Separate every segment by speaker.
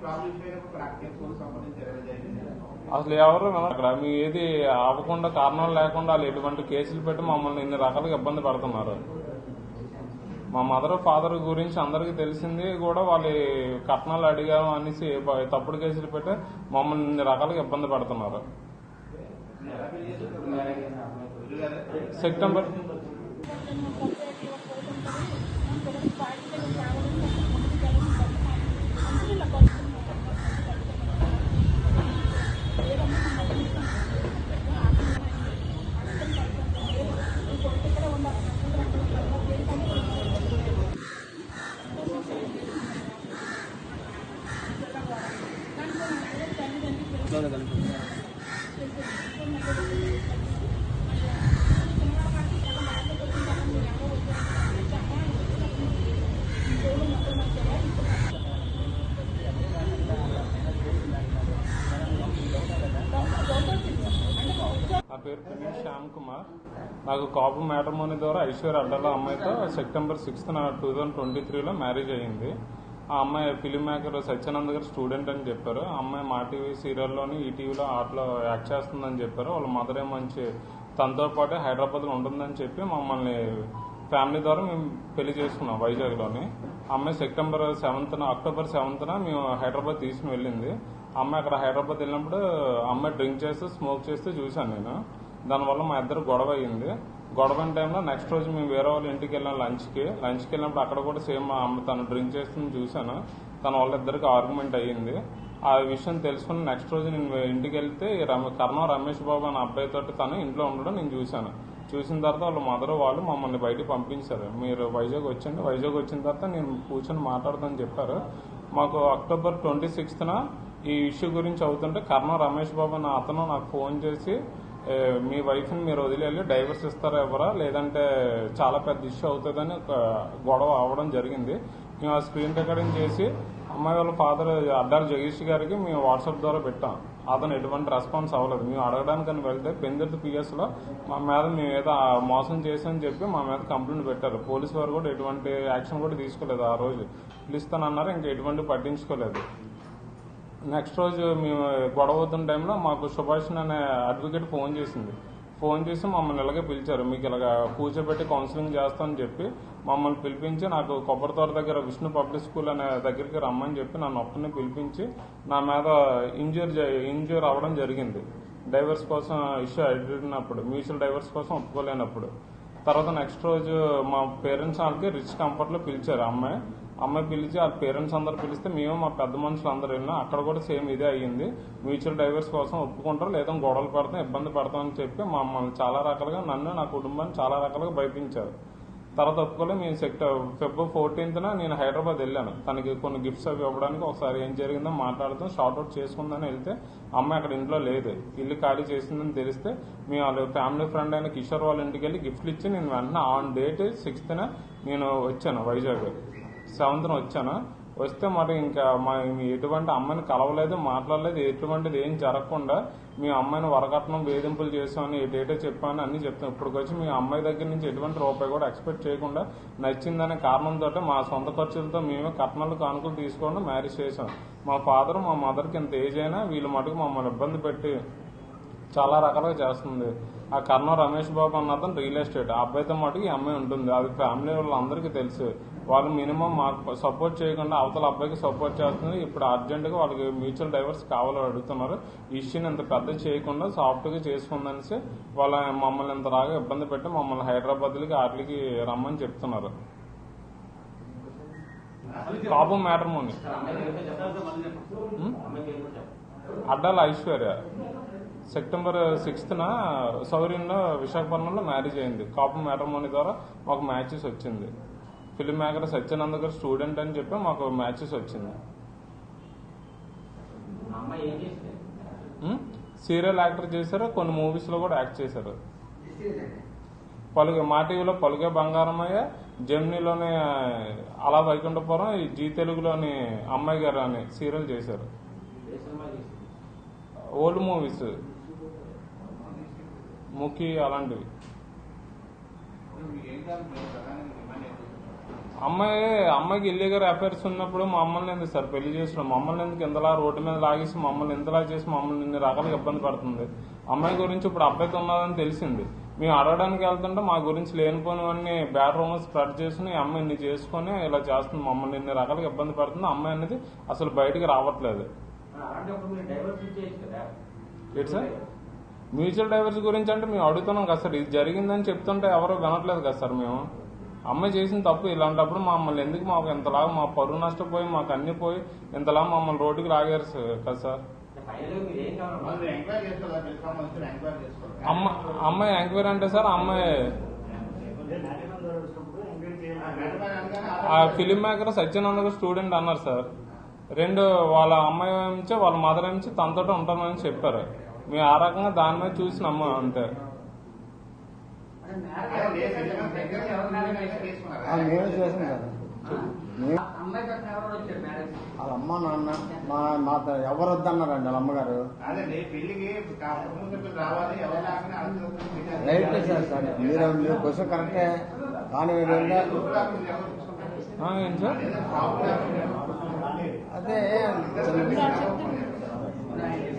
Speaker 1: Problem అయినప్పుడు practical police సంబంధించారు జరిగింది
Speaker 2: అసలు ఎవరు అక్కడ మీ ఏది ఆపకుండా కారణాలు లేకుండా వాళ్ళు ఎటువంటి కేసులు పెట్టి మమ్మల్ని ఇన్ని రకాలుగా ఇబ్బంది పెడుతున్నారు. మా మదర్ ఫాదర్ గురించి అందరికీ తెలిసింది కూడా వాళ్ళు కట్నాలు అడిగాము అనేసి తప్పుడు కేసులు పెట్టి మమ్మల్ని ఇన్ని రకాలుగా ఇబ్బంది పెడుతున్నారు. సెప్టెంబర్ నా పేరు పిన్ని శ్యామ్ కుమార్. నాకు కాపు మ్యాట్రిమోనీ ద్వారా ఐశ్వర్య అడ్డాల అమ్మాయితో September sixth two thousand twenty త్రీలో మ్యారేజ్ అయ్యింది. ఆ అమ్మాయి ఫిలిం మేకర్ సత్యానంద్ గారు స్టూడెంట్ అని చెప్పారు. ఆ అమ్మాయి మా టీవీ సీరియల్లోని ఈటీవీలో ఆటలో యాక్ట్ చేస్తుందని చెప్పారు. వాళ్ళ మదర్ ఏ మంచి తనతో పాటు హైదరాబాద్లో ఉంటుందని చెప్పి మమ్మల్ని ఫ్యామిలీ ద్వారా మేము పెళ్ళి చేసుకున్నాం వైజాగ్లోని. అమ్మాయి సెప్టెంబర్ సెవెంత్న అక్టోబర్ సెవెంత్న మేము హైదరాబాద్ తీసుకుని వెళ్ళింది. అమ్మాయి అక్కడ హైదరాబాద్ వెళ్ళినప్పుడు అమ్మాయి డ్రింక్ చేస్తూ స్మోక్ చేస్తూ చూశాను నేను. దానివల్ల మా ఇద్దరు గొడవ అయ్యింది గొడవ టైంలో నెక్స్ట్ రోజు మేము వేరే వాళ్ళ ఇంటికి వెళ్ళాం లంచ్కి లంచ్కి వెళ్ళినప్పుడు అక్కడ కూడా సేమ్ మా అమ్మ తను డ్రింక్ చేస్తుంది చూశాను. తన వాళ్ళిద్దరికి ఆర్గ్యుమెంట్ అయ్యింది. ఆ విషయం తెలుసుకుని నెక్స్ట్ రోజు నేను ఇంటికి వెళ్తే ఈ రమ రమేష్ బాబు అనే అబ్బాయితో తను ఇంట్లో ఉండడం నేను చూశాను. చూసిన తర్వాత వాళ్ళ మదర్ వాళ్ళు మమ్మల్ని బయటికి పంపించారు. మీరు వైజాగ్ వచ్చండి వైజాగ్ వచ్చిన తర్వాత నేను కూర్చొని మాట్లాడదని చెప్పారు. మాకు అక్టోబర్ ట్వంటీ సిక్స్త్న ఈ ఇష్యూ గురించి అవుతుంటే కర్ణ రమేష్ బాబు అన్న అతను నాకు ఫోన్ చేసి మీ వైఫ్ని మీరు వదిలేళ్ళి డైవర్స్ ఇస్తారా ఎవరా? లేదంటే చాలా పెద్ద ఇష్యూ అవుతుందని ఒక గొడవ అవడం జరిగింది. మేము ఆ స్క్రీన్ రికార్డింగ్ చేసి అమ్మాయి వాళ్ళ ఫాదర్ అడ్డాల జగదీష్ గారికి మేము వాట్సాప్ ద్వారా పెట్టాం. అతను ఎటువంటి రెస్పాన్స్ అవ్వలేదు. మేము అడగడానికని వెళ్తే పెందుర్తి పిఎస్లో మా మీద మేము ఏదో ఆ మోసం చేసామని చెప్పి మా మీద కంప్లైంట్ పెట్టారు. పోలీసు వారు కూడా ఎటువంటి యాక్షన్ కూడా తీసుకోలేదు ఆ రోజు. పిలుస్తానన్నారు ఇంకా ఎటువంటి పట్టించుకోలేదు. నెక్స్ట్ రోజు మేము గొడవ అవుతున్న టైంలో మాకు సుభాష్ అనే అడ్వకేట్ ఫోన్ చేసింది. ఫోన్ చేసి మమ్మల్ని ఇలాగే పిలిచారు. మీకు ఇలాగ కూర్చోబెట్టి కౌన్సిలింగ్ చేస్తామని చెప్పి మమ్మల్ని పిలిపించి నాకు కొబ్బరితోట దగ్గర విష్ణు పబ్లిక్ స్కూల్ అనే దగ్గరికి రమ్మని చెప్పి నన్ను ఒక్కరిని పిలిపించి నా మీద ఇంజూర్ ఇంజూర్ అవ్వడం జరిగింది. డైవర్స్ కోసం ఇష్యూ అడిగినప్పుడు మ్యూచువల్ డైవర్స్ కోసం ఒప్పుకోలేనప్పుడు. తర్వాత నెక్స్ట్ రోజు మా పేరెంట్స్ వాళ్ళకి రిచ్ కంఫర్ట్లో పిలిచారు అమ్మాయి. అమ్మాయి పిలిచి ఆ పేరెంట్స్ అందరు పిలిస్తే మేము మా పెద్ద మనుషులు అందరు వెళ్ళినా అక్కడ కూడా సేమ్ ఇదే అయ్యింది. మ్యూచువల్ డైవర్స్ కోసం ఒప్పుకుంటారు లేదా గొడవలు పెడతాం ఇబ్బంది పెడతాం అని చెప్పి మమ్మల్ని చాలా రకాలుగా నన్ను నా కుటుంబాన్ని చాలా రకాలుగా భయపించారు. తర్వాత ఒప్పుకోలే మేము సెక్టర్ ఫిబ్రవరి ఫోర్టీన్త్న నేను హైదరాబాద్ వెళ్ళాను. తనకి కొన్ని గిఫ్ట్స్ అవి ఇవ్వడానికి ఒకసారి ఏం జరిగిందో మాట్లాడుతూ షార్ట్ అవుట్ చేసుకుందని వెళ్తే అమ్మాయి అక్కడ ఇంట్లో లేదు. ఇల్లు ఖాళీ చేసిందని తెలిస్తే మేము వాళ్ళ ఫ్యామిలీ ఫ్రెండ్ అయిన కిషోర్ వాళ్ళ ఇంటికి వెళ్ళి గిఫ్ట్లు ఇచ్చి నేను వెంటనే ఆన్ డేట్ సిక్స్త్న నేను వచ్చాను వైజాగ్ సెవెంత్న వచ్చాను. వస్తే మరి ఇంకా మా ఎటువంటి అమ్మాయిని కలవలేదు మాట్లాడలేదు ఎటువంటిది ఏం జరగకుండా మీ అమ్మాయిని వరకట్నం వేధింపులు చేసామని ఏ డేటా చెప్పామని అన్ని చెప్తాను ఇప్పటికొచ్చి మీ అమ్మాయి దగ్గర నుంచి ఎటువంటి రూపాయి కూడా ఎక్స్పెక్ట్ చేయకుండా నచ్చిందనే కారణంతో మా సొంత ఖర్చులతో మేమే కట్నాలు కానుకలు తీసుకోవడం మ్యారేజ్ చేసాం మా ఫాదర్ మా మదర్కి ఎంత ఏజ్ అయినా వీళ్ళు మటుకు మమ్మల్ని ఇబ్బంది పెట్టి చాలా రకాలుగా చేస్తుంది. ఆ కర్ణ రమేష్ బాబు అన్న అతను రియల్ ఎస్టేట్. ఆ అబ్బాయితో మటుకు ఈ అమ్మాయి ఉంటుంది. అది ఫ్యామిలీ వాళ్ళందరికీ తెలుసు. వాళ్ళు మినిమం మాకు సపోర్ట్ చేయకుండా అవతల అబ్బాయికి సపోర్ట్ చేస్తుంది ఇప్పుడు అర్జెంటుగా వాళ్ళకి మ్యూచువల్ డైవర్స్ కావాలని అడుగుతున్నారు. ఇష్యూని ఇంత పెద్ద చేయకుండా సాఫ్ట్గా చేసుకుందనేసి వాళ్ళ మమ్మల్ని ఇంత రాగా ఇబ్బంది పెట్టి మమ్మల్ని హైదరాబాద్లకి వాటికి రమ్మని చెప్తున్నారు. కాపు మ్యాటర్మోని. అడ్డాల ఐశ్వర్య. సెప్టెంబర్ సిక్స్త్న సౌర్యంలో విశాఖపట్నంలో మ్యారేజ్ అయింది. కాపు మ్యాటర్మోని ద్వారా మాకు మ్యాచెస్ వచ్చింది. ఫిలిం మేకర్ సత్యానంద్ గారు స్టూడెంట్ అని చెప్పి మాకు మ్యాచెస్ వచ్చింది. సీరియల్ యాక్టర్ చేశారు కొన్ని మూవీస్లో కూడా యాక్ట్ చేశారు. పలుగే మా టీవీలో పలుగే బంగారమయ్య జెమినీలోని అలా వైకుంఠపురం ఈ జీ తెలుగులోని అమ్మాయి గారు అని సీరియల్ చేశారు. Old movies. ముఖి అలాంటివి. అమ్మాయి అమ్మాయికి ఇల్లీగల్ అఫైర్స్ ఉన్నప్పుడు మమ్మల్ని ఎందుకు సార్ పెళ్ళి చేస్తున్నాం మమ్మల్ని ఎందుకు ఇంతలా రోడ్డు మీద లాగేసి మమ్మల్ని ఇంతలా చేసి మమ్మల్ని ఇన్ని రకాలుగా ఇబ్బంది పడుతుంది? అమ్మాయి గురించి ఇప్పుడు అబ్బాయితో ఉన్నదని తెలిసింది. మేము అడగడానికి వెళ్తుంటే మా గురించి లేనిపోయినవన్నీ బ్యాడ్ రూమర్స్ స్ప్రెడ్ చేసుకుని అమ్మాయి ఇన్ని చేసుకొని ఇలా చేస్తుంది మమ్మల్ని ఇన్ని రకాలుగా ఇబ్బంది పడుతుంది అమ్మాయి అనేది అసలు బయటికి రావట్లేదు. ఏంటి సార్? మ్యూచువల్ డైవర్స్ గురించి అంటే మేము అడుగుతున్నాం కదా సార్ ఇది జరిగిందని చెప్తుంటే ఎవరు వినట్లేదు కదా సార్ మేము. అమ్మాయి చేసిన తప్పు ఇలాంటప్పుడు మమ్మల్ని ఎందుకు మాకు ఇంతలాగా మా పరువు నష్టపోయి మాకు అన్ని పోయి ఇంతలా మమ్మల్ని రోడ్డుకి లాగారు కదా సార్? అమ్మ అమ్మాయి ఎంక్వైరీ అంటే సార్ అమ్మాయి ఆ ఫిలిం మేకర్ సత్యానంద స్టూడెంట్ అన్నారు సార్. రెండు వాళ్ళ అమ్మాయి నుంచి వాళ్ళ మదర్ నుంచి తనతో ఉంటామని చెప్పారు. మేము ఆ రకంగా దాని మీద చూసి నమ్మాం అంతే.
Speaker 3: మేమే కదా వాళ్ళ అమ్మ నాన్న మా మా ఎవరు వద్దన్నారండి వాళ్ళ అమ్మగారు? రైట్ సార్ సార్ మీరు మీరు క్వశ్చన్ కరెక్టే. కానీ
Speaker 2: సార్?
Speaker 3: అదే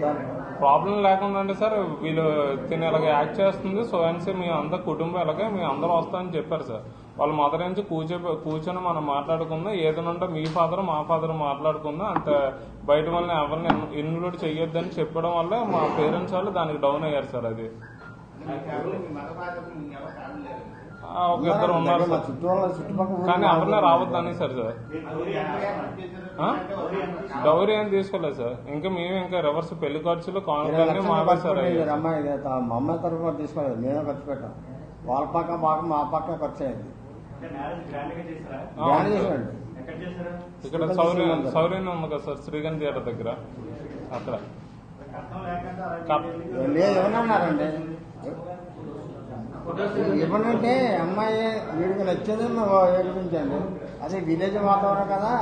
Speaker 3: సార్
Speaker 2: ప్రాబ్లం లేకుండా అంటే సార్. వీళ్ళు తిని ఇలాగ యాక్ట్ చేస్తుంది. సో అని మీ అందరు కుటుంబం ఇలాగే మీ అందరూ వస్తామని చెప్పారు సార్. వాళ్ళ మదర్ నుంచి కూర్చో కూర్చొని మనం మాట్లాడుకుందాం. ఏదైనా ఉంటే మీ ఫాదర్ మా ఫాదర్ మాట్లాడుకుందాం. అంత బయట వాళ్ళని ఎవరిని ఇన్క్లూడ్ చెయ్యొద్దని చెప్పడం వల్ల మా పేరెంట్స్ వాళ్ళు దానికి డౌన్ అయ్యారు సార్ అది. ఒక ఇద్దరు ఉన్నారు కానీ ఎవరిని రావద్దని సార్ సార్? డౌరీ ఏం తీసుకోలేదు సార్. ఇంకా మేము ఇంకా రివర్స్ పెళ్ళి ఖర్చులు కానుకలన్నీ మావే సార్.
Speaker 3: అమ్మాయి మా అమ్మాయి తరఫున తీసుకోలేదు. మేమే ఖర్చు పెట్టాం. వాళ్ళ పక్క మాకు మా పక్క ఖర్చు అయింది.
Speaker 2: ఇక్కడ సౌర్య సౌర్యం ఉంది కదా సార్ శ్రీగంధ్ థియేటర్ దగ్గర. అక్కడ.
Speaker 3: లేదు ఏమన్నారండి ఇవ్వనంటే అమ్మాయి వీడికి నచ్చేది ఏడిపించండి అదే విలేజ్ వాతావరణం కదా.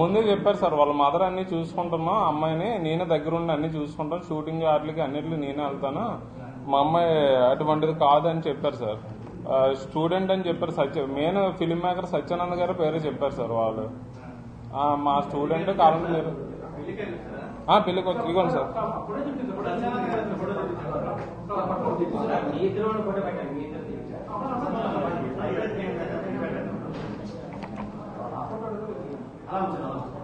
Speaker 2: ముందే చెప్పారు సార్ వాళ్ళ మదర్ అన్ని చూసుకుంటున్నాం అమ్మాయిని నేనే దగ్గరుండి అన్ని చూసుకుంటాను. షూటింగ్ వాటికి అన్నిటికి నేనే వెళ్తాను. మా అమ్మాయి అటువంటిది కాదు అని చెప్పారు సార్. స్టూడెంట్ అని చెప్పారు Satya main film maker Satyanand గారు పేరే చెప్పారు సార్ వాళ్ళు. మా స్టూడెంట్ కావాలంటే మీరు ఆ, పెళ్ళికి సార్.
Speaker 4: అలా